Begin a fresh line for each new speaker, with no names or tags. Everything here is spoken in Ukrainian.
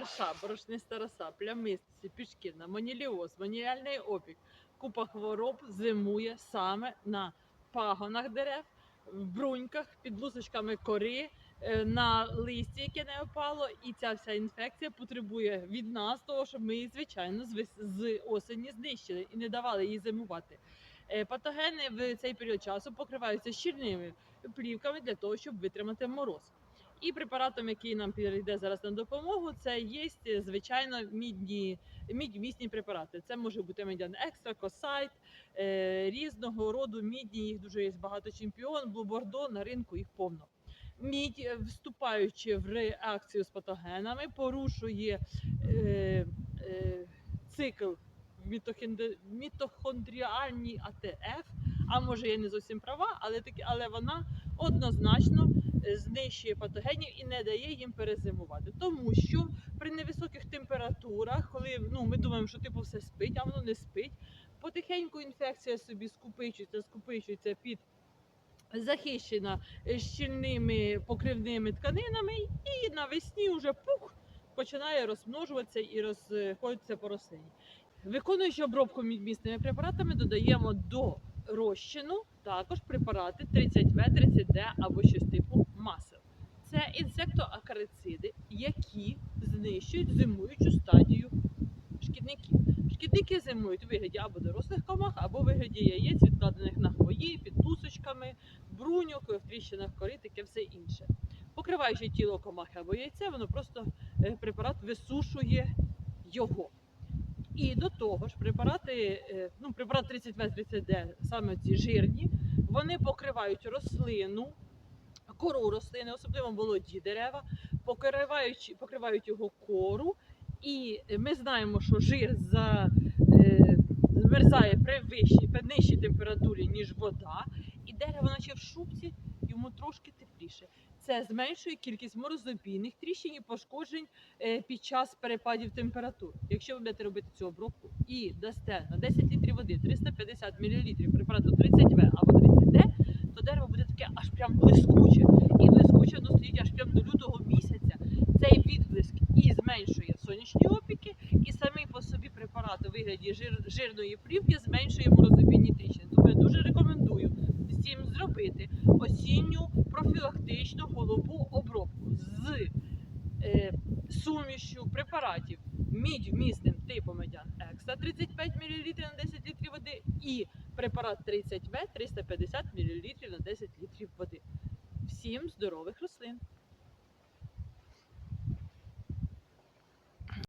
парша, борошниста роса, плямистці, пішкірна, моніліоз, моніальний опік. Купа хвороб зимує саме на пагонах дерев, в бруньках, під лусочками кори, е, на листі, яке не опало. І ця вся інфекція потребує від нас того, щоб ми її, звичайно, з осені знищили і не давали їй зимувати. Е, Патогени в цей період часу покриваються щільними плівками для того, щоб витримати мороз. І препаратом, який нам підійде зараз на допомогу, це є звичайно мідні, мідьмісні препарати. Це може бути медян екстра, косайт, е, різного роду мідні. Їх дуже є багато чемпіон, блубордо на ринку їх повно. Мідь, е, вступаючи в реакцію з патогенами, порушує е, е, цикл мітохондріальній АТФ. А може я не зовсім права, але таки, але вона однозначно е, знищує патогенів і не дає їм перезимувати. Тому що при невисоких температурах, коли ну, ми думаємо, що типу все спить, а воно не спить, потихеньку інфекція собі скупичується, скупичується під захищена е, щільними покривними тканинами, і навесні вже пух починає розмножуватися і розходитися по рослині. Виконуючи обробку мідмісними препаратами, додаємо до розчину також препарати 30В, 30Д або щось типу масел. Це інсектоакарициди, які знищують зимуючу стадію шкідників. Шкідники зимують у вигляді або дорослих комах, або у вигляді яєць, відкладених на хвої, під лусочками, бруньок, в тріщинах кори, таке все інше. Покриваючи тіло комахи або яйця, воно просто е, препарат висушує його. І до того ж, препарати, е, ну, препарат 30В-30Д, саме ці жирні, вони покривають рослину, кору рослини, особливо молоді дерева, покривають, покривають його кору. І ми знаємо, що жир за, е, змерзає при вищій, при нижчій температурі, ніж вода, і дерево, наче в шубці, йому трошки тепліше. Це зменшує кількість морозобійних тріщин і пошкоджень е, під час перепадів температур. Якщо ви будете робити цю обробку і дасте на 10 літрів води 350 мл препарату 30В або 30Д, то дерево буде таке аж прям блискуче. І блискуче воно стоїть аж прям до лютого місяця. Цей відблиск і зменшує сонячні опіки, і самий по собі препарат у вигляді жир, жирної плівки зменшує морозобійні тріщини. Тому я дуже рекомендую всім зробити осінню профілактичну голубу обробку з е, сумішю препаратів мідь вмісним типом медян екстра 35 мл на 10 літрів води і препарат 30В 350 мл на 10 літрів води. Всім здорових рослин!